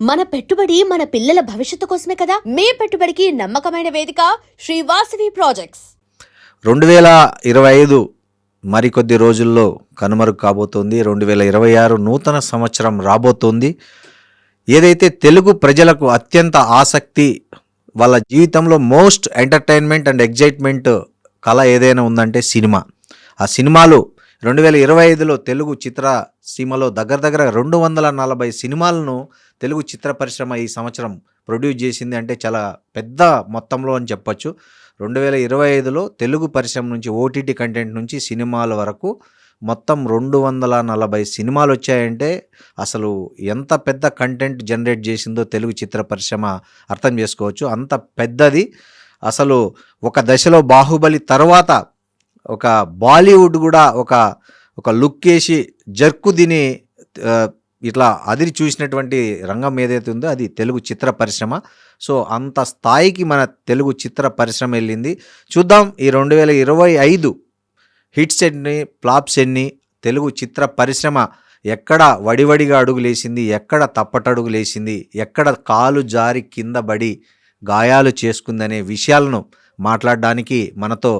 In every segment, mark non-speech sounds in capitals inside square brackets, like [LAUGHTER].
మన పెట్టుబడి మన పిల్లల భవిష్యత్తు కోసమే కదా? మీ పెట్టుబడికి నమ్మకమైన వేదిక శ్రీవాసవి ప్రాజెక్ట్స్ రెండు వేల ఇరవై ఐదు మరికొద్ది రోజుల్లో కనుమరుగు కాబోతోంది. రెండు వేల ఇరవై ఆరు నూతన సంవత్సరం రాబోతోంది. ఏదైతే తెలుగు ప్రజలకు అత్యంత ఆసక్తి వాళ్ళ జీవితంలో మోస్ట్ ఎంటర్టైన్మెంట్ అండ్ ఎగ్జైట్మెంట్ కళ ఏదైనా ఉందంటే సినిమా. ఆ సినిమాలు రెండు వేల ఇరవై ఐదులో తెలుగు చిత్ర సీమలో దగ్గర దగ్గర రెండు వందల నలభై సినిమాలను తెలుగు చిత్ర పరిశ్రమ ఈ సంవత్సరం ప్రొడ్యూస్ చేసింది అంటే చాలా పెద్ద మొత్తంలో అని చెప్పొచ్చు. రెండు వేల ఇరవై ఐదులో తెలుగు పరిశ్రమ నుంచి ఓటీటీ కంటెంట్ నుంచి సినిమాల వరకు మొత్తం రెండు వందల నలభై సినిమాలు వచ్చాయంటే అసలు ఎంత పెద్ద కంటెంట్ జనరేట్ చేసిందో తెలుగు చిత్ర పరిశ్రమ అర్థం చేసుకోవచ్చు. అంత పెద్దది. అసలు ఒక దశలో బాహుబలి తర్వాత ఒక బాలీవుడ్ కూడా ఒక ఒక లుక్ వేసి జర్కు దిని ఇట్లా అదిరి చూసినటువంటి రంగం ఏదైతే ఉందో అది తెలుగు చిత్ర పరిశ్రమ. సో అంత స్థాయికి మన తెలుగు చిత్ర పరిశ్రమ వెళ్ళింది. చూద్దాం ఈ రెండు వేల ఇరవై ఐదు హిట్స్ ఎన్ని ఫ్లాప్స్ ఎన్ని తెలుగు చిత్ర పరిశ్రమ ఎక్కడ వడివడిగా అడుగులేసింది ఎక్కడ తప్పటడుగులేసింది ఎక్కడ కాలు జారి కింద పడి గాయాలు చేసుకుందనే విషయాలను మాట్లాడడానికి మనతో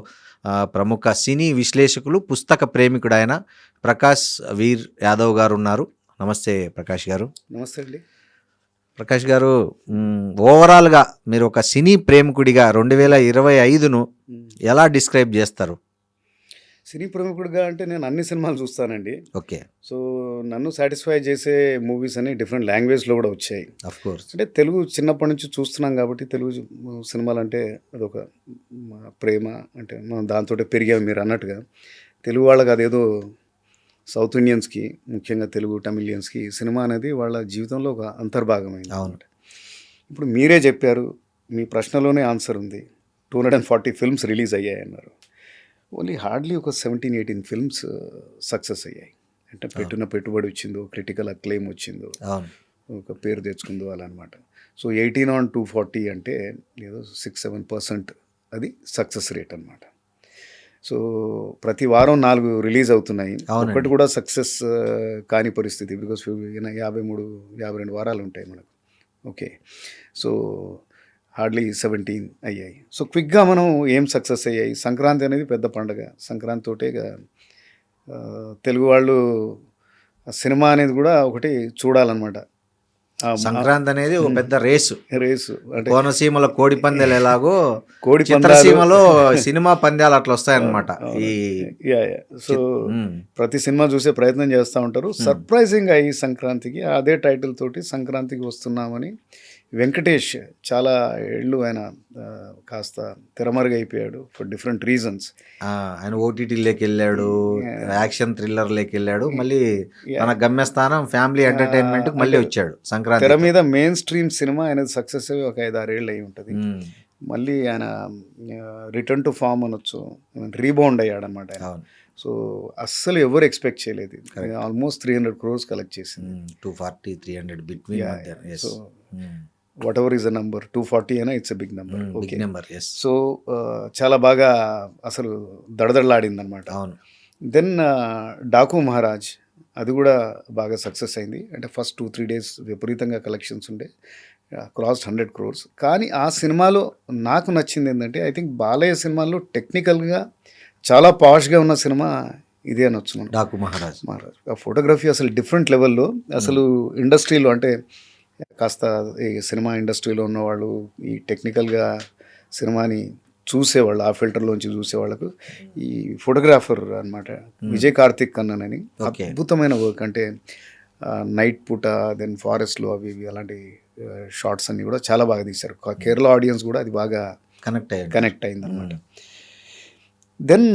ప్రముఖ సినీ విశ్లేషకులు పుస్తక ప్రేమికుడు ఆయన ప్రకాష్ వీర్ యాదవ్ గారు ఉన్నారు నమస్తే ప్రకాష్ గారు. నమస్తే అండి. ప్రకాష్ గారు ఓవరాల్గా మీరు ఒక సినీ ప్రేమికుడిగా రెండు వేల ఇరవై ఐదును ఎలా డిస్క్రైబ్ చేస్తారు? సినీ ప్రముఖుడిగా అంటే నేను అన్ని సినిమాలు చూస్తానండి. ఓకే. సో నన్ను సాటిస్ఫై చేసే మూవీస్ అని డిఫరెంట్ లాంగ్వేజ్లో కూడా వచ్చాయి. అఫ్ కోర్స్ అంటే తెలుగు చిన్నప్పటి నుంచి చూస్తున్నాం కాబట్టి తెలుగు సినిమాలు అంటే అదొక ప్రేమ అంటే మనం దాంతో పెరిగాం మీరు అన్నట్టుగా. తెలుగు వాళ్ళకి అదేదో సౌత్ ఇండియన్స్కి ముఖ్యంగా తెలుగు టమిలియన్స్కి సినిమా అనేది వాళ్ళ జీవితంలో ఒక అంతర్భాగమైంది. అవును. ఇప్పుడు మీరే చెప్పారు మీ ప్రశ్నలోనే ఆన్సర్ ఉంది. Two hundred and forty films release అయ్యాయి అన్నారు ఓన్లీ హార్డ్లీ ఒక సెవెంటీన్ ఎయిటీన్ ఫిల్మ్స్ సక్సెస్ అయ్యాయి. అంటే పెట్టిన పెట్టుబడి వచ్చిందో క్రిటికల్ అక్లెయిమ్ వచ్చిందో ఒక పేరు తెచ్చుకుందో అలా అనమాట so eighteen on two forty అంటే ఏదో సిక్స్ సెవెన్ పర్సెంట్ అది సక్సెస్ రేట్ అనమాట సో ప్రతి వారం నాలుగు రిలీజ్ అవుతున్నాయి. ఒకటి కూడా సక్సెస్ కాని పరిస్థితి బికాస్ యాభై మూడు యాభై రెండు వారాలు ఉంటాయి మనకు. ఓకే. సో హార్డ్లీ సెవెంటీన్ అయ్యాయి. సో క్విక్గా మనం ఏం సక్సెస్ అయ్యాయి? సంక్రాంతి అనేది పెద్ద పండగ. సంక్రాంతి తోటే తెలుగు వాళ్ళు సినిమా అనేది కూడా ఒకటి చూడాలన్నమాట. సంక్రాంతి అనేది ఒక పెద్ద రేసు. రేసు అంటే కోనసీమలో కోడి పందాలు ఎలాగో కోడి చిత్రసీమలో [LAUGHS] సినిమా పందాలు అట్లా వస్తాయన్నమాట. ఈ. సో. ప్రతి సినిమా చూసే ప్రయత్నం చేస్తూ ఉంటారు. సర్ప్రైజింగ్ ఈ సంక్రాంతికి అదే టైటిల్ తోటి సంక్రాంతికి వస్తున్నామని వెంకటేష్ చాలా ఏళ్ళు ఆయన కాస్త తెరమరుగైపోయాడు ఫర్ డిఫరెంట్ రీజన్స్. ఆయన ఓటీటీలోకి వెళ్ళాడు యాక్షన్ థ్రిల్లర్ లేకి వెళ్ళాడు మళ్ళీ మన గమ్యస్థానం ఫ్యామిలీ ఎంటర్టైన్మెంట్ మళ్ళీ వచ్చాడు. తెర సంక్రాంతి మీద మెయిన్ స్ట్రీమ్ సినిమా అనేది సక్సెస్ అయ్యి ఒక ఐదు ఆరేళ్ళు అయి ఉంటుంది. మళ్ళీ ఆయన రిటర్న్ టు ఫామ్ అనొచ్చు రీబౌండ్ అయ్యాడు అనమాట ఆయన. సో అస్సలు ఎవరు ఎక్స్పెక్ట్ చేయలేదు almost three hundred crores collect చేసింది. Two forty three hundred between Hmm. Whatever is a number two forty అయినా it's big number okay number so చాలా బాగా అసలు దడదడలాడింది అనమాట అవును దెన్ డాకు మహారాజ్ అది కూడా బాగా సక్సెస్ అయింది. అంటే ఫస్ట్ టూ త్రీ డేస్ విపరీతంగా కలెక్షన్స్ ఉండే. Cross hundred crores. కానీ ఆ సినిమాలో నాకు నచ్చింది ఏంటంటే ఐ థింక్ బాలయ్య సినిమాలో టెక్నికల్గా చాలా పాష్గా ఉన్న సినిమా ఇదే అనొచ్చు మనం డాకు మహారాజ్. మహారాజ్. ఆ ఫోటోగ్రఫీ అసలు డిఫరెంట్ లెవెల్లో అసలు ఇండస్ట్రీలో అంటే కాస్త ఈ సినిమా ఇండస్ట్రీలో ఉన్నవాళ్ళు ఈ టెక్నికల్గా సినిమాని చూసేవాళ్ళు ఆ ఫిల్టర్లోంచి చూసేవాళ్ళకు. ఈ ఫోటోగ్రాఫర్ అన్నమాట విజయ్ కార్తిక్ కన్నన్ అని Okay. అద్భుతమైన వర్క్ అంటే నైట్ పూట దెన్ ఫారెస్ట్లో అవి ఇవి అలాంటి షార్ట్స్ అన్ని కూడా చాలా బాగా తీశారు. కేరళ ఆడియన్స్ కూడా అది బాగా కనెక్ట్ అయ్యాడు కనెక్ట్ అయింది అనమాట దెన్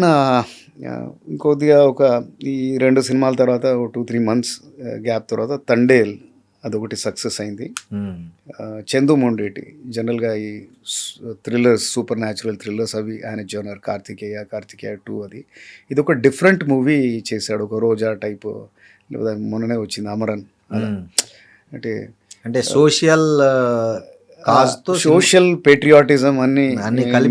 ఇంకొద్దిగా ఒక ఈ రెండు సినిమాల తర్వాత టూ త్రీ మంత్స్ గ్యాప్ తర్వాత తండేల్ అదొకటి సక్సెస్ అయింది. చందు మొండేటి జనరల్గా ఈ థ్రిల్లర్స్ సూపర్ న్యాచురల్ థ్రిల్లర్స్ అవి ఆయన జోనర్ కార్తికేయ కార్తికేయ టూ అది. ఇది ఒక డిఫరెంట్ మూవీ చేశాడు ఒక రోజా టైప్ లేదా మొన్ననే వచ్చింది అమరన్. అంటే అంటే సోషల్ సోషల్ పేట్రియాటిజం అన్ని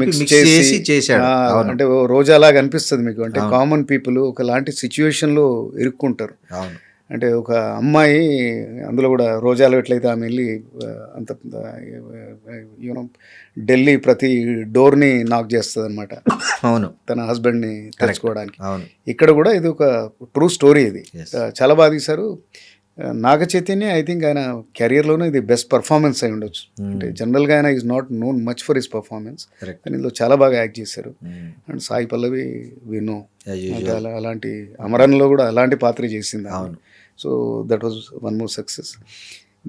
mix చేసి చేశాడు. అంటే ఓ రోజా లాగా అనిపిస్తుంది మీకు. అంటే కామన్ పీపుల్ ఒకలాంటి సిచ్యువేషన్లో ఇరుక్కుంటారు. అవును. అంటే ఒక అమ్మాయి అందులో కూడా రోజాలో ఎట్లయితే ఆమె వెళ్ళి అంత యూనో ఢిల్లీ ప్రతి డోర్ని నాక్ చేస్తుంది అనమాట అవును. తన హస్బెండ్ని తెచ్చుకోవడానికి అవును. ఇక్కడ కూడా ఇది ఒక ట్రూ స్టోరీ ఇది. చాలా బాగా తీశారు. నాగ చైతన్య ఐ థింక్ ఆయన కెరియర్లోనే ఇది బెస్ట్ పర్ఫార్మెన్స్ అయి ఉండొచ్చు. అంటే జనరల్గా ఆయన is not known much for his performance కానీ ఇందులో చాలా బాగా యాక్ట్ చేశారు. అండ్ సాయి పల్లవి వినో అలాంటి అమరన్లో కూడా అలాంటి పాత్ర చేసింది. So that was one more success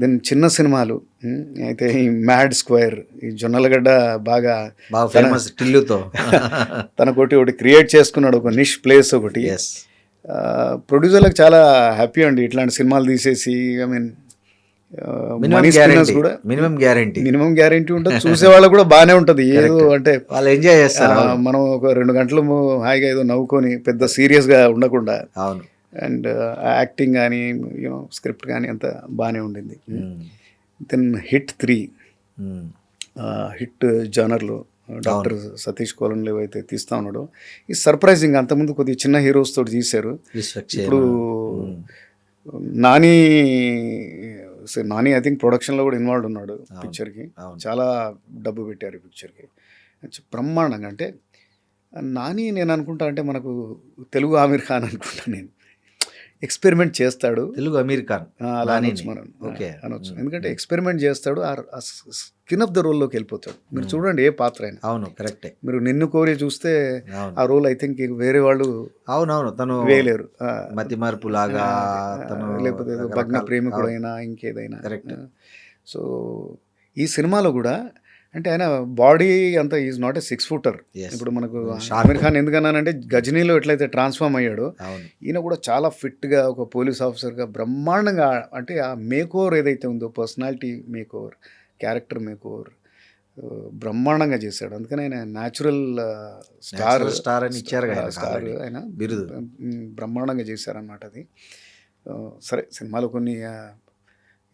then చిన్న సినిమాలు ఉమ్, అయితే ఈ మ్యాడ్ స్క్వేర్ ఈ జొన్నలగడ్డ బాగా బాగా ఫేమస్ టిల్లుతో. [LAUGHS] తనకొటి ఒకటి క్రియేట్ చేసుకున్నాడు ఒక నిష్ ప్లేస్ ఒకటి. ఎస్ ప్రొడ్యూసర్లకు చాలా హ్యాపీ అండి ఇట్లాంటి సినిమాలు తీసేసి I mean guarantee minimum guarantee minimum guarantee ఉంటుంది. [LAUGHS] చూసే వాళ్ళకు కూడా బాగానే ఉంటుంది. ఏదో అంటే వాళ్ళు ఎంజాయ్ చేస్తారు మనం ఒక రెండు గంటలు హాయిగా ఏదో నవ్వుకొని పెద్ద సీరియస్గా ఉండకుండా. అవును. అండ్ యాక్టింగ్ కానీ యూనో స్క్రిప్ట్ కానీ అంత బాగానే ఉండింది. Then hit three. Mm. Hit జానర్లో. డాక్టర్ సతీష్ కోలంలో అయితే తీస్తా ఉన్నాడు. ఈ సర్ప్రైజింగ్ అంతకుముందు కొద్దిగా చిన్న హీరోస్ తోటి తీశారు. ఇప్పుడు నాని సే- నాని ఐ థింక్ ప్రొడక్షన్లో కూడా ఇన్వాల్వ్ ఉన్నాడు పిక్చర్కి. చాలా డబ్బు పెట్టారు ఈ పిక్చర్కి. బ్రహ్మాండంగా. అంటే నాని నేను అనుకుంటా అంటే మనకు తెలుగు ఆమీర్ ఖాన్ అనుకుంటా నేను. ఎక్స్పెరిమెంట్ చేస్తాడు. తెలుగు అమీర్ ఖాన్ అలా. అనొచ్చు మనం. ఓకే. అనొచ్చు. ఎందుకంటే ఎక్స్పెరిమెంట్ చేస్తాడు ఆ స్కిన్ ఆఫ్ ద రోల్లోకి వెళ్ళిపోతాడు. మీరు చూడండి ఏ పాత్ర అయినా. అవును కరెక్టే. మీరు నిన్ను కోరి చూస్తే ఆ రోల్ ఐ థింక్ వేరే వాళ్ళు అవునవును తను వేయలేరు. మతి మార్పు లాగా తను లేకపోతే భగ్న ప్రేమికుడైనా ఇంకేదైనా. Correct. సో ఈ సినిమాలో కూడా అంటే ఆయన బాడీ అంతా is not a six footer. ఇప్పుడు మనకు Sharp. ఆమిర్ ఖాన్ ఎందుకన్నానంటే గజనీలో ఎట్లయితే ట్రాన్స్ఫార్మ్ అయ్యాడో ఈయన కూడా చాలా ఫిట్గా ఒక పోలీస్ ఆఫీసర్గా బ్రహ్మాండంగా అంటే ఆ మేక్ ఓవర్ ఏదైతే ఉందో personality makeover character makeover బ్రహ్మాండంగా చేశాడు అందుకని ఆయన న్యాచురల్ స్టార్ star అని ఇచ్చారు స్టార్. ఆయన బిరుదు. బ్రహ్మాండంగా చేశారన్నమాట అది సరే సినిమాలో కొన్ని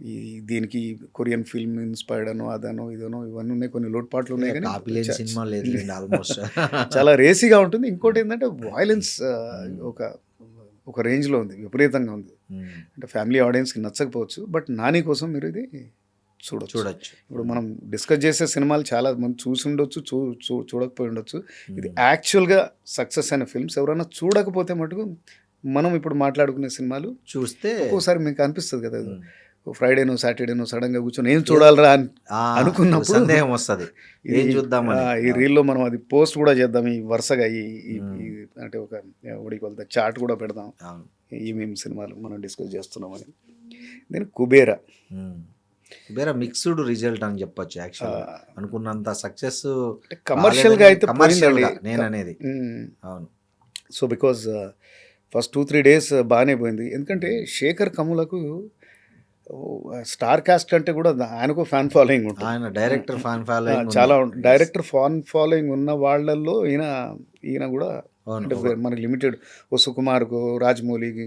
ఈ దీనికి కొరియన్ ఫిల్మ్ ఇన్స్పైర్డ్ అనో అదనో ఇదనో ఇవన్నీ ఉన్నాయి. కొన్ని లోటుపాట్లు ఉన్నాయి కానీ సినిమా లేదు ఆల్మోస్ట్ [LAUGHS] చాలా రేసీగా ఉంటుంది. ఇంకోటి ఏంటంటే వాయిలెన్స్ ఒక ఒక రేంజ్లో ఉంది విపరీతంగా ఉంది. అంటే ఫ్యామిలీ ఆడియన్స్కి నచ్చకపోవచ్చు బట్ నాని కోసం మీరు ఇది చూడొచ్చు. చూడొచ్చు. ఇప్పుడు మనం డిస్కస్ చేసే సినిమాలు చాలా మంది చూసి ఉండొచ్చు చూ చూ- చూడకపోయి ఉండొచ్చు. ఇది యాక్చువల్గా సక్సెస్ అయిన ఫిల్మ్స్ ఎవరైనా చూడకపోతే మటుకు మనం ఇప్పుడు మాట్లాడుకునే సినిమాలు చూస్తే ఒక్కోసారి మీకు అనిపిస్తుంది కదా. ఫ్రైడేనో సాటర్డేనో సడన్గా కూర్చొని ఏం చూడాలరా అని అనుకున్నప్పుడు సందేహం వస్తుంది ఏం చూద్దామని ఆ, ఈ రీల్లో మనం అది పోస్ట్ కూడా చేద్దాం ఈ వరుసగా ఈ అంటే ఒక ఉడికి వెళ్తే చాట్ కూడా పెడదాం అవును. ఈ మేము సినిమాలు మనం డిస్కస్ చేస్తున్నామని దెన్ కుబేరా. వేరే మిక్స్డ్ రిజల్ట్ అని చెప్పొచ్చు యాక్చువల్. అనుకున్నంత సక్సెస్ కమర్షియల్గా అయితే కమర్షియల్. నేను అనేది. అవును so because first two three days బాగానే పోయింది ఎందుకంటే శేఖర్ కమ్ములకు స్టార్ కాస్ట్ అంటే కూడా ఆయనకు ఫ్యాన్ ఫాలోయింగ్ ఉంటుంది. ఆయన డైరెక్టర్ ఫ్యాన్ ఫాలోయింగ్ చాలా డైరెక్టర్ ఫ్యాన్ ఫాలోయింగ్ ఉన్న వాళ్ళల్లో ఈయన ఈయన కూడా. అంటే మనకి లిమిటెడ్ ఓ సుకుమార్కు రాజమౌళికి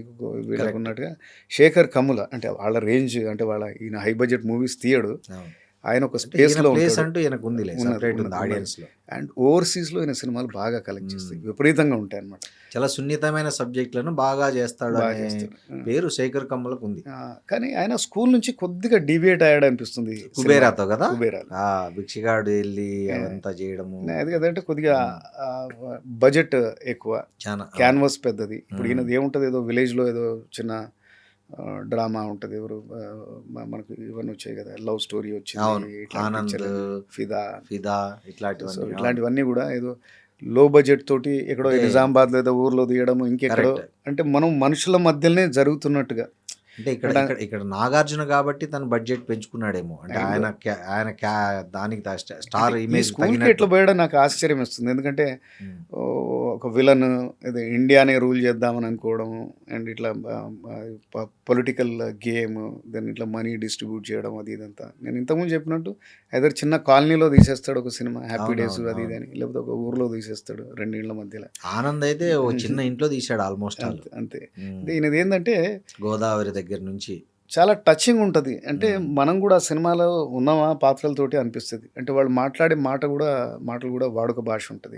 వీళ్ళకు ఉన్నట్టుగా శేఖర్ కమ్ముల అంటే వాళ్ళ రేంజ్ అంటే వాళ్ళ ఈయన హై బడ్జెట్ మూవీస్ తీయడు. ఆయన ఒక స్పేస్లో ప్లేస్ అంటూ ఈయనకు ఉంది ఉన్నది, సెపరేట్ ఉంది ఉన్నది, ఆడియన్స్లో. అండ్ ఓవర్సీస్లో ఈయన సినిమాలు బాగా కలెక్ట్ చేస్తాయి. విపరీతంగా ఉంటాయి అన్నమాట చాలా సున్నితమైన సబ్జెక్టులను బాగా చేస్తాడు. పేరు శేఖర్ కమ్మలకు ఉంది. కానీ ఆయన స్కూల్ నుంచి కొద్దిగా డివియేట్ అయ్యాడు అనిపిస్తుంది. కుబేరాతో కదా? కుబేరాలో. ఆ భిక్షగాడు వెళ్ళి అదంతా చేయడము. అది కదంటే కొద్దిగా బడ్జెట్ ఎక్కువ. చాలా. క్యాన్వాస్ పెద్దది. ఇప్పుడు ఈయనది ఏముంటుంది? ఏదో విలేజ్లో ఏదో చిన్న డ్రామా ఉంటుంది. ఎవరు మనకు ఇవన్నీ వచ్చాయి కదా. లవ్ స్టోరీ వచ్చింది ఫిదా. ఫిదా సో ఇట్లాంటివన్నీ కూడా ఏదో లో బడ్జెట్ తోటి ఎక్కడో నిజామాబాద్ లేదా ఊర్లో తీయడము ఇంకెక్కడో. అంటే మనం మనుషుల మధ్యలోనే జరుగుతున్నట్టుగా. అంటే ఇక్కడ ఇక్కడ నాగార్జున కాబట్టి తను బడ్జెట్ పెంచుకున్నాడేమో. అంటే ఆయన ఆయన దానికి స్టార్ ఇమేజ్ స్కూల్కి ఎట్లా పోయడం నాకు ఆశ్చర్యం వేస్తుంది ఎందుకంటే ఒక విలన్ ఇది ఇండియానే రూల్ చేద్దామని అనుకోవడం అండ్ ఇట్లా పొలిటికల్ గేమ్ దాన్ని ఇట్లా మనీ డిస్ట్రిబ్యూట్ చేయడం అది ఇదంతా. నేను ఇంతకుముందు చెప్పినట్టు ఏదో చిన్న కాలనీలో తీసేస్తాడు ఒక సినిమా హ్యాపీ డేస్ అది ఇది అని. లేకపోతే ఒక ఊర్లో తీసేస్తాడు రెండింళ్ళ మధ్యలో. ఆనంద్ అయితే [LAUGHS] చిన్న ఇంట్లో తీశాడు ఆల్మోస్ట్ ఆల్. అంతే అంతే. ఈయనది ఏంటంటే గోదావరి దగ్గర నుంచి. చాలా టచింగ్ ఉంటుంది. అంటే మనం కూడా సినిమాలో ఉన్నామా పాత్రలతోటి అనిపిస్తుంది. అంటే వాళ్ళు మాట్లాడే మాట కూడా మాటలు కూడా వాడుక భాష ఉంటుంది.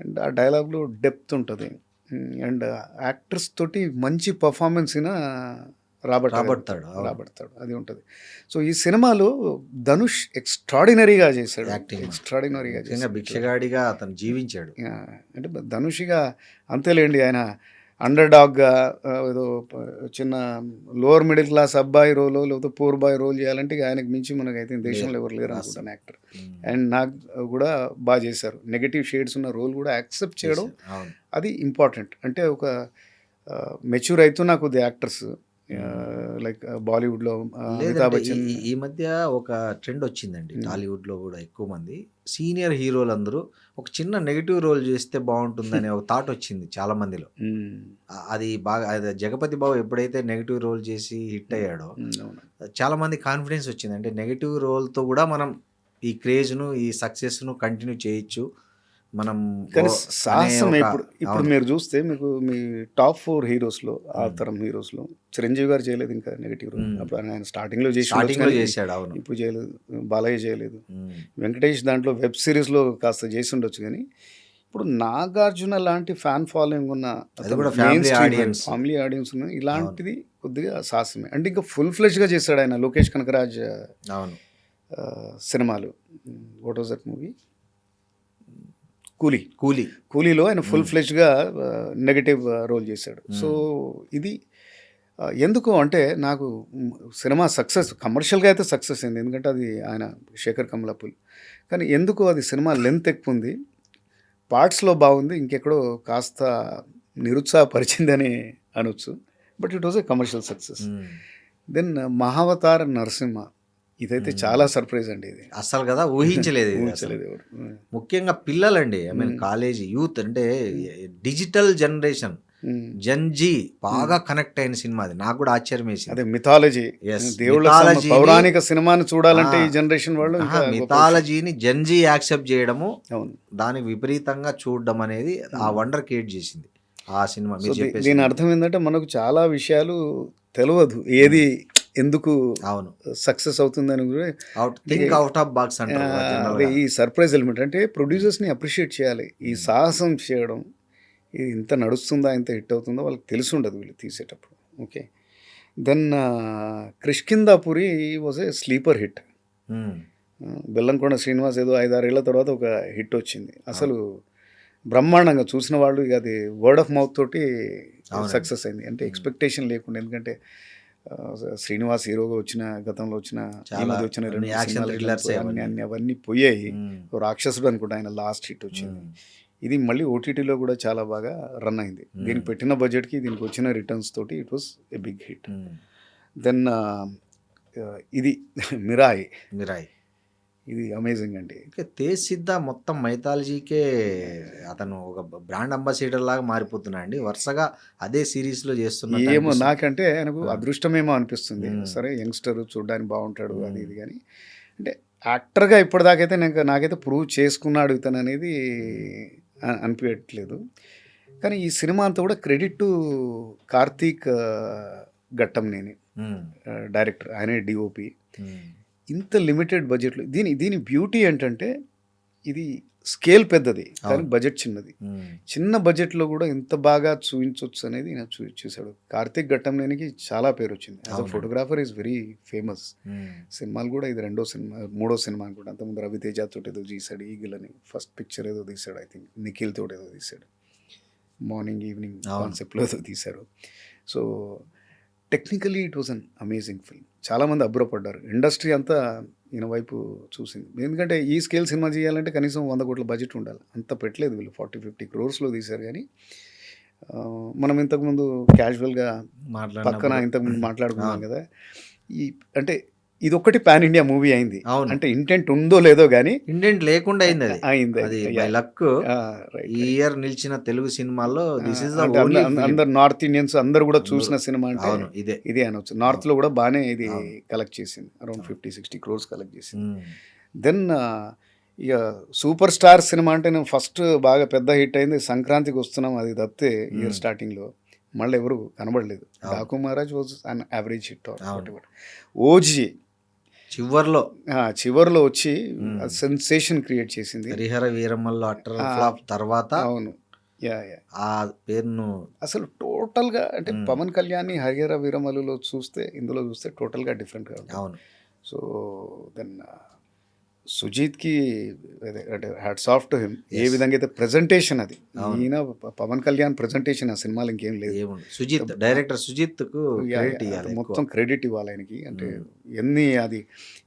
అండ్ ఆ డైలాగ్లో డెప్త్ ఉంటుంది. అండ్ యాక్టర్స్ తోటి మంచి పర్ఫార్మెన్స్ అయినా రాబడతాడు. రాబడతాడు. అది ఉంటుంది. సో ఈ సినిమాలో ధనుష్ ఎక్స్ట్రాడినరీగా చేశాడు. Acting. ఎక్స్ట్రాడినరీగా భిక్షగాడిగా అతను జీవించాడు. అంటే ధనుష్గా అంతేలేండి ఆయన అండర్ డాగ్గా ఏదో చిన్న లోవర్ మిడిల్ క్లాస్ అబ్బాయి రోల్ లేకపోతే పూర్ బాయ్ రోల్ చేయాలంటే ఆయనకు మించి మనకి అయితే దేశంలో ఎవరు లేరు అనుకుంటాను యాక్టర్. అండ్ నాకు కూడా బాగా చేశారు. నెగటివ్ షేడ్స్ ఉన్న రోల్ కూడా యాక్సెప్ట్ చేయడం అది ఇంపార్టెంట్ అంటే ఒక మెచ్యూర్ అవుతున్న కొద్ది యాక్టర్స్ లైక్ బాలీవుడ్లో అమితాబ్ బచ్చన్. ఈ- మధ్య ఒక ట్రెండ్ వచ్చిందండి టాలీవుడ్లో కూడా ఎక్కువ మంది. సీనియర్ హీరోలందరూ ఒక చిన్న నెగిటివ్ రోల్ చేస్తే బాగుంటుందనే ఒక థాట్ వచ్చింది చాలా మందిలో. ఆ- అది బాగా అది జగపతి బాబు ఎప్పుడైతే నెగిటివ్ రోల్ చేసి హిట్ అయ్యాడో మ్మ్, అవును. చాలా మంది కాన్ఫిడెన్స్ వచ్చింది. అంటే నెగిటివ్ రోల్తో కూడా మనం ఈ క్రేజ్ను ఈ సక్సెస్ను కంటిన్యూ చేయొచ్చు. మనం కానీ సాహసం ఇప్పుడు ఇప్పుడు. మీరు చూస్తే మీకు మీ టాప్ ఫోర్ హీరోస్లో ఆ. తరం హీరోస్లో చిరంజీవి గారు చేయలేదు ఇంకా నెగిటివ్ రోల్. అప్పుడు ఆయన స్టార్టింగ్లో చేసి స్టార్టింగ్లో ఉండొచ్చు కానీ చేశాడు అవును ఇప్పుడు చేయలేదు బాలయ్య చేయలేదు. వెంకటేష్ దాంట్లో వెబ్ సిరీస్లో కాస్త చేసి ఉండొచ్చు కానీ ఇప్పుడు నాగార్జున లాంటి ఫ్యాన్ ఫాలోయింగ్ ఉన్న audience. ఫ్యామిలీ ఆడియన్స్ ఉన్న ఇలాంటిది కొద్దిగా సాహసమే అంటే ఇంకా ఫుల్ ఫ్లెష్గా చేశాడు ఆయన లోకేష్ కనకరాజ్ అవును సినిమాలు వాట్ వాజ్ దట్ మూవీ కూలీ. కూలీ. కూలీలో ఆయన ఫుల్ ఫ్లెష్గా నెగటివ్ రోల్ చేశాడు. సో ఇది ఎందుకు అంటే నాకు సినిమా సక్సెస్ కమర్షియల్గా అయితే సక్సెస్ అయింది. ఎందుకంటే అది ఆయన శేఖర్ కమలాపుల్ కానీ ఎందుకు అది సినిమా లెంత్ ఎక్కువ ఉంది? పార్ట్స్లో బాగుంది ఇంకెక్కడో కాస్త నిరుత్సాహపరిచిందని అనొచ్చు. But it was a commercial success. Then Mahavatar Narasimha ఇదైతే చాలా సర్ప్రైజ్ అండి ఇది. అసలు కదా ఊహించలేదు. ఊహించలేదు ముఖ్యంగా పిల్లలండి ఐ మీన్ కాలేజీ యూత్ అంటే డిజిటల్ జనరేషన్. జన్జీ బాగా కనెక్ట్ అయిన సినిమా అది. నాకు కూడా ఆశ్చర్యం వేసింది. అదే మిథాలజీ దేవుళ్ళ పౌరాణిక సినిమాను చూడాలంటే ఈ. జనరేషన్ వాళ్ళు మిథాలజీని జన్జీ యాక్సెప్ట్ చేయడము దానికి విపరీతంగా చూడడం అనేది ఆ వండర్ క్రియేట్ చేసింది ఆ సినిమా దీని అర్థం ఏంటంటే మనకు చాలా విషయాలు తెలియదు ఏది ఎందుకు అవును. సక్సెస్ అవుతుందని కూడా అవుట్ థింక్ అవుట్ ఆఫ్ బాక్స్గా. ఈ సర్ప్రైజ్ ఎలిమెంట్ అంటే ప్రొడ్యూసర్స్ని అప్రిషియేట్ చేయాలి. ఈ సాహసం చేయడం ఇది ఇంత నడుస్తుందా ఇంత హిట్ అవుతుందో వాళ్ళకి తెలిసి ఉండదు వీళ్ళు తీసేటప్పుడు okay then Kishkindhapuri was a sleeper hit. Bellamkonda Srinivas ఏదో ఐదారేళ్ళ తర్వాత ఒక హిట్ వచ్చింది. అసలు బ్రహ్మాండంగా చూసిన వాళ్ళు ఇక అది వర్డ్ ఆఫ్ మౌత్ తోటి. సక్సెస్ అయింది. అంటే ఎక్స్పెక్టేషన్ లేకుండా ఎందుకంటే శ్రీనివాస్ హీరోగా వచ్చిన గతంలో వచ్చిన వచ్చిన రెండు అవన్నీ. పోయాయి. రాక్షసుడు అనుకుంటా ఆయన లాస్ట్ హిట్ వచ్చింది. ఇది మళ్ళీ ఓటీటీలో కూడా చాలా బాగా రన్ అయింది దీనికి పెట్టిన బడ్జెట్కి దీనికి వచ్చిన రిటర్న్స్ తోటి it was a big hit. Then ఇది మిరాయి మిరాయి ఇది అమేజింగ్ అండి. ఇంకా తేజ్ సిద్ధ మొత్తం మైథాలజీకే అతను ఒక బ్రాండ్ అంబాసిడర్ లాగా మారిపోతున్నాడు అండి. వరుసగా అదే సిరీస్లో చేస్తున్న ఏమో నాకంటే ఆయనకు అదృష్టమేమో అనిపిస్తుంది. సరే యంగ్స్టర్ చూడడానికి బాగుంటాడు అది ఇది కానీ. అంటే యాక్టర్గా ఇప్పటిదాకైతే నాకు నాకైతే ప్రూవ్ చేసుకున్నాడు ఇతను అనేది అనిపించట్లేదు కానీ ఈ సినిమా అంతా కూడా క్రెడిట్ టు కార్తీక్ ఆ, ఘట్టంనేని డైరెక్టర్ ఆయనే డిఓపి ఇంత లిమిటెడ్ బడ్జెట్లో దీని దీని బ్యూటీ ఏంటంటే ఇది స్కేల్ పెద్దది కానీ. బడ్జెట్ చిన్నది. చిన్న బడ్జెట్లో కూడా ఇంత బాగా చూపించవచ్చు అనేది నేను చూ చూశాడు. కార్తీక్ ఘట్టంనేనికి చాలా పేరు వచ్చింది as a. Photographer is very famous. సినిమాలు కూడా ఇది రెండో సినిమా మూడో సినిమా అనుకుంటా అంతకుముందు రవితేజ తోటి ఏదో తీశాడు ఈగిల్ అని. ఫస్ట్ పిక్చర్ ఏదో తీశాడు ఐ థింక్. నిఖిల్ తోటి ఏదో తీశాడు. Morning evening. కాన్సెప్ట్లో ఏదో తీశారు so technically it was an amazing film చాలామంది అబ్బురపడ్డారు. ఇండస్ట్రీ అంతా ఈయన వైపు చూసింది. ఎందుకంటే ఈ స్కేల్ సినిమా చేయాలంటే కనీసం వంద కోట్ల బడ్జెట్ ఉండాలి. అంత పెట్టలేదు వీళ్ళు. ఫార్టీ ఫిఫ్టీ క్రోర్స్లో తీశారు కానీ మనం ఇంతకుముందు క్యాజువల్గా పక్కన ఇంతకుముందు మాట్లాడుకున్నాం. కదా. ఈ అంటే ఇది ఒక్కటి పాన్ ఇండియా మూవీ అయింది. అంటే ఇంటెంట్ ఉందో లేదో కానీ ఇండెంట్ లేకుండా అయింది అది అయింది అది Yeah. బై లక్ ఈ right. ఇయర్ నిలిచిన తెలుగు సినిమాల్లో దిస్ ఇస్ అందరు నార్త్ ఇండియన్స్ అందరు కూడా చూసిన సినిమా అంటే అవును ఇదే ఇదే అనొచ్చు నార్త్లో కూడా బాగానే ఇది. కలెక్ట్ చేసింది around fifty sixty crores collect చేసింది. దెన్ ఇక సూపర్ స్టార్ సినిమా అంటే నేను ఫస్ట్ బాగా పెద్ద హిట్ అయింది సంక్రాంతికి వస్తున్నాం అది తప్పితే ఇయర్ Hmm. స్టార్టింగ్లో మళ్ళీ ఎవరు కనబడలేదు. Daaku Maharaj was an average hit. OG చివర్లో చివరిలో వచ్చి. సెన్సేషన్ క్రియేట్ చేసింది హరిహర వీరమ్మల్లో అట్టర్. ఫ్లాప్ తర్వాత అవును యా యా ఆ పేరును అసలు టోటల్గా అంటే. పవన్ కళ్యాణ్ హరిహర వీరమలులో చూస్తే ఇందులో చూస్తే టోటల్గా డిఫరెంట్గా అవును సో దెన్ సుజీత్కి అంటే హ్యాడ్ సాఫ్ట్ హిమ్ ఏ. విధంగా అయితే ప్రజెంటేషన్ అది. ఈయన పవన్ కళ్యాణ్ ప్రజెంటేషన్ ఆ సినిమాలు ఇంకేం లేదు సుజిత్ డైరెక్టర్ సుజిత్కు యా, క్రెడిట్ యా, ఇవ్వాలి మొత్తం. క్రెడిట్ ఇవ్వాలి ఆయనకి అంటే మ్మ్. ఎన్ని అది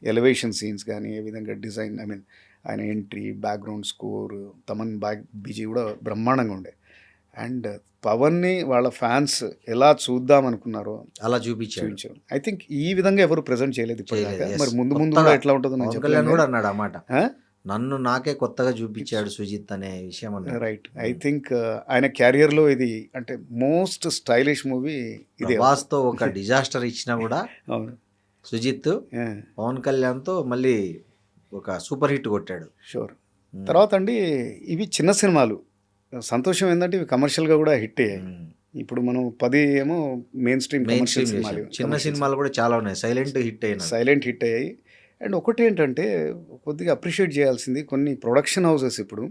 ఎలివేషన్ సీన్స్ కానీ ఏ విధంగా డిజైన్ ఐ మీన్ ఆయన entry background score Thaman back BG కూడా బ్రహ్మాండంగా ఉండే అండ్ పవన్ని వాళ్ళ ఫ్యాన్స్ ఎలా చూద్దాం అనుకున్నారో అలా చూపించారు. ఐ థింక్ ఈ విధంగా ఎవరు ప్రెజెంట్ చేయలేదు ఇప్పటిదాకా. మరి ముందు ముందు కూడా ఎట్లా ఉంటుందో కళ్యాణ్ కూడా అన్నాడు అన్నమాట నన్ను నాకే కొత్తగా చూపించాడు సుజిత్ అనే విషయం అన్నాడు. రైట్ ఐ థింక్ ఆయన career లో ఇది అంటే మోస్ట్ స్టైలిష్ మూవీ ఇది. ప్రభాస్తో ఒక డిజాస్టర్ ఇచ్చినా కూడా [LAUGHS] అవును. సుజిత్ పవన్ కళ్యాణ్తో మళ్ళీ ఒక సూపర్ హిట్ కొట్టాడు. Sure um. తర్వాత అండి ఇవి చిన్న సినిమాలు. సంతోషం ఏంటంటే ఇవి కమర్షియల్గా కూడా హిట్ అయ్యాయి. ఇప్పుడు మనం పది ఏమో మెయిన్ స్ట్రీమ్ కమర్షియల్ సినిమాలు. చిన్న సినిమాలు కూడా చాలా ఉన్నాయి. సైలెంట్ హిట్ అయిన సైలెంట్ హిట్ అయ్యాయి. అండ్ ఒకటి ఏంటంటే కొద్దిగా అప్రిషియేట్ చేయాల్సింది కొన్ని ప్రొడక్షన్ హౌసెస్ ఇప్పుడు.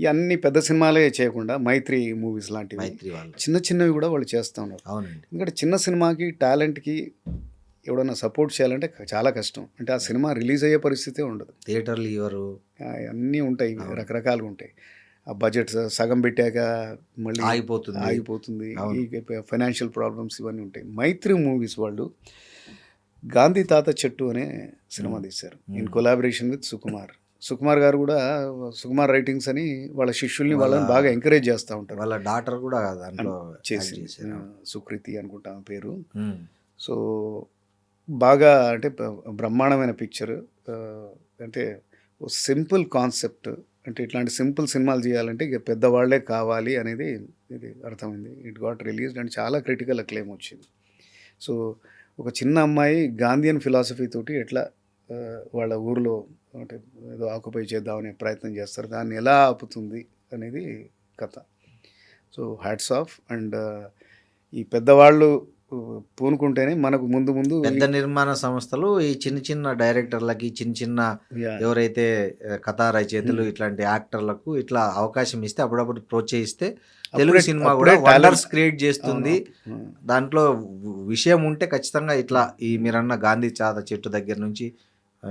ఈ అన్ని పెద్ద సినిమాలే చేయకుండా మైత్రి మూవీస్ లాంటివి చిన్న చిన్నవి కూడా వాళ్ళు చేస్తూ ఉన్నారు. అవునండి. ఎందుకంటే చిన్న సినిమాకి టాలెంట్కి ఎవడన్నా సపోర్ట్ చేయాలంటే చాలా కష్టం. అంటే ఆ సినిమా రిలీజ్ అయ్యే పరిస్థితే ఉండదు. థియేటర్లు ఇవ్వరు. అన్నీ ఉంటాయి. రకరకాలుగా ఉంటాయి. ఆ బడ్జెట్ సగం పెట్టాక మళ్ళీ ఆగిపోతుంది. ఆగిపోతుంది. ఫైనాన్షియల్ ప్రాబ్లమ్స్ ఇవన్నీ ఉంటాయి. మైత్రి మూవీస్ వాళ్ళు గాంధీ తాత చెట్టు అనే సినిమా. తీశారు. In collaboration with Sukumar. Sukumar గారు కూడా సుకుమార్ రైటింగ్స్ అని వాళ్ళ శిష్యుల్ని వాళ్ళ- వాళ్ళని బాగా ఎంకరేజ్ చేస్తూ ఉంటారు. వాళ్ళ డాటర్ కూడా చేసి సుకృతి అనుకుంటా పేరు. సో బాగా అంటే బ్రహ్మాండమైన పిక్చర్. అంటే ఓ సింపుల్ కాన్సెప్ట్ అంటే ఇట్లాంటి సింపుల్ సినిమాలు చేయాలంటే ఇక పెద్దవాళ్ళే కావాలి అనేది ఇది అర్థమైంది. ఇట్ గాట్ రిలీజ్డ్ అండ్ చాలా క్రిటికల్ అక్లెయిమ్ వచ్చింది. సో ఒక చిన్న అమ్మాయి గాంధీయన్ ఫిలాసఫీ తోటి ఎట్లా వాళ్ళ ఊరిలో అంటే ఏదో ఆక్యుపై చేద్దామనే ప్రయత్నం చేస్తారు. దాన్ని ఎలా ఆపుతుంది అనేది కథ. సో హ్యాట్స్ ఆఫ్ అండ్ ఈ పెద్దవాళ్ళు పూనుకుంటేనే మనకు ముందు ముందు పెద్ద నిర్మాణ సంస్థలు ఈ చిన్న చిన్న డైరెక్టర్లకి చిన్న చిన్న. ఎవరైతే కథా రచయితలు. ఇట్లాంటి యాక్టర్లకు ఇట్లా అవకాశం ఇస్తే అప్పుడప్పుడు ప్రోత్సహిస్తే తెలుగు సినిమా కూడా వండర్స్ క్రియేట్ చేస్తుంది. దాంట్లో విషయం ఉంటే ఖచ్చితంగా ఇట్లా ఈ మీరన్న గాంధీ చాత చెట్టు దగ్గర నుంచి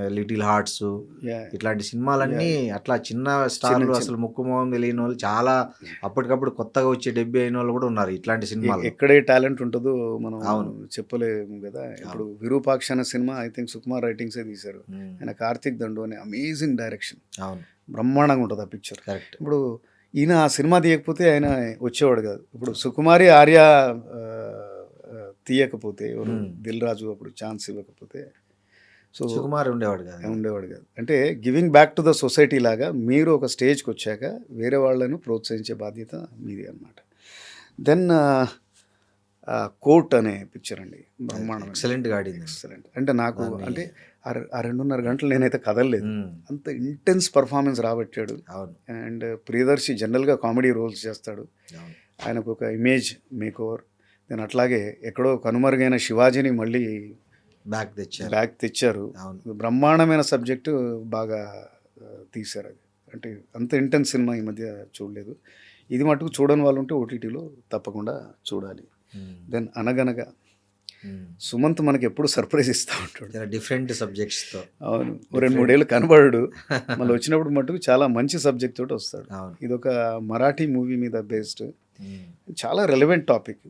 లిటిల్ హార్ట్స్. ఇట్లాంటి సినిమాలన్నీ అట్లా చిన్న స్టార్లు అసలు ముక్కు మొహం తెలియని వాళ్ళు చాలా అప్పటికప్పుడు కొత్తగా వచ్చే డెబ్బై అయిన వాళ్ళు కూడా ఉన్నారు ఇట్లాంటి సినిమాలు. ఎ- ఎక్కడే టాలెంట్ ఉంటుందో మనం అవును. చెప్పలేము కదా. ఇప్పుడు విరూపాక్ష అనే సినిమా ఐ థింక్ సుకుమార్ రైటింగ్సే తీశారు. ఉమ్, ఆయన కార్తిక్ దండు అనే అమేజింగ్ డైరెక్షన్. అవును. బ్రహ్మాండంగా ఉంటుంది ఆ పిక్చర్. కరెక్ట్. ఇప్పుడు ఈయన ఆ సినిమా తీయకపోతే ఆయన వచ్చేవాడు కాదు. ఇప్పుడు సుకుమారి ఆర్య తీయకపోతే Hmm. దిల్ రాజు అప్పుడు ఛాన్స్ ఇవ్వకపోతే సో సుకుమార్ ఉండేవాడు కదా. ఉండేవాడు కాదు. అంటే giving back to the society లాగా మీరు ఒక స్టేజ్కి వచ్చాక వేరే వాళ్ళను ప్రోత్సహించే బాధ్యత మీది అనమాట దెన్ కోర్ట్ అనే పిక్చర్ అండి. బ్రహ్మాండం ఎక్సలెంట్గా ఆడింది. ఎక్సలెంట్ అంటే నాకు అంటే ఆ రెండున్నర గంటలు నేనైతే కదలలేదు. అంత ఇంటెన్స్ పర్ఫార్మెన్స్ రాబట్టాడు. అండ్ ప్రియదర్శి జనరల్గా కామెడీ రోల్స్ చేస్తాడు. ఆయనకు ఒక ఇమేజ్ మేక్ ఓవర్ నేను అట్లాగే ఎక్కడో కనుమరుగైన శివాజీని మళ్ళీ బ్యాక్ తెచ్చారు. బ్యాక్ తెచ్చారు. బ్రహ్మాండమైన సబ్జెక్టు బాగా తీశారు అది. అంటే అంత ఇంటెన్స్ సినిమా ఈ మధ్య చూడలేదు. ఇది మటుకు చూడని వాళ్ళు ఉంటే ఓటీటీలో తప్పకుండా చూడాలి. ఉమ్, దెన్ అనగనగా ఉమ్. సుమంత్ మనకి ఎప్పుడు సర్ప్రైజ్ ఇస్తూ ఉంటాడు. డిఫరెంట్ సబ్జెక్ట్స్తో. అవును. రెండు మూడేళ్ళు కనబడు [LAUGHS] మళ్ళీ వచ్చినప్పుడు మటుకు చాలా మంచి సబ్జెక్ట్ తోటి వస్తాడు. ఇది ఒక మరాఠీ మూవీ మీద బేస్డ్. ఉమ్, చాలా రెలవెంట్ టాపిక్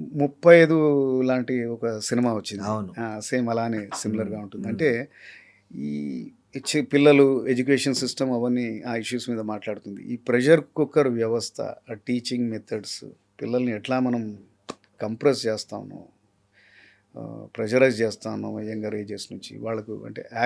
ముప్పై ఐదు లాంటి ఒక సినిమా వచ్చింది అవును. సేమ్ అలానే సిమిలర్గా. ఉంటుంది. అంటే ఈ పిల్లలు ఎడ్యుకేషన్ సిస్టమ్ అవన్నీ ఆ ఇష్యూస్ మీద మాట్లాడుతుంది ఈ ప్రెషర్ కుక్కర్ వ్యవస్థ ఆ టీచింగ్ మెథడ్స్ పిల్లల్ని ఎట్లా మనం కంప్రెస్ చేస్తాము ప్రెషరైజ్ చేస్తాను యంగర్ ఏజెస్ నుంచి వాళ్ళకు అంటే యాక్ట్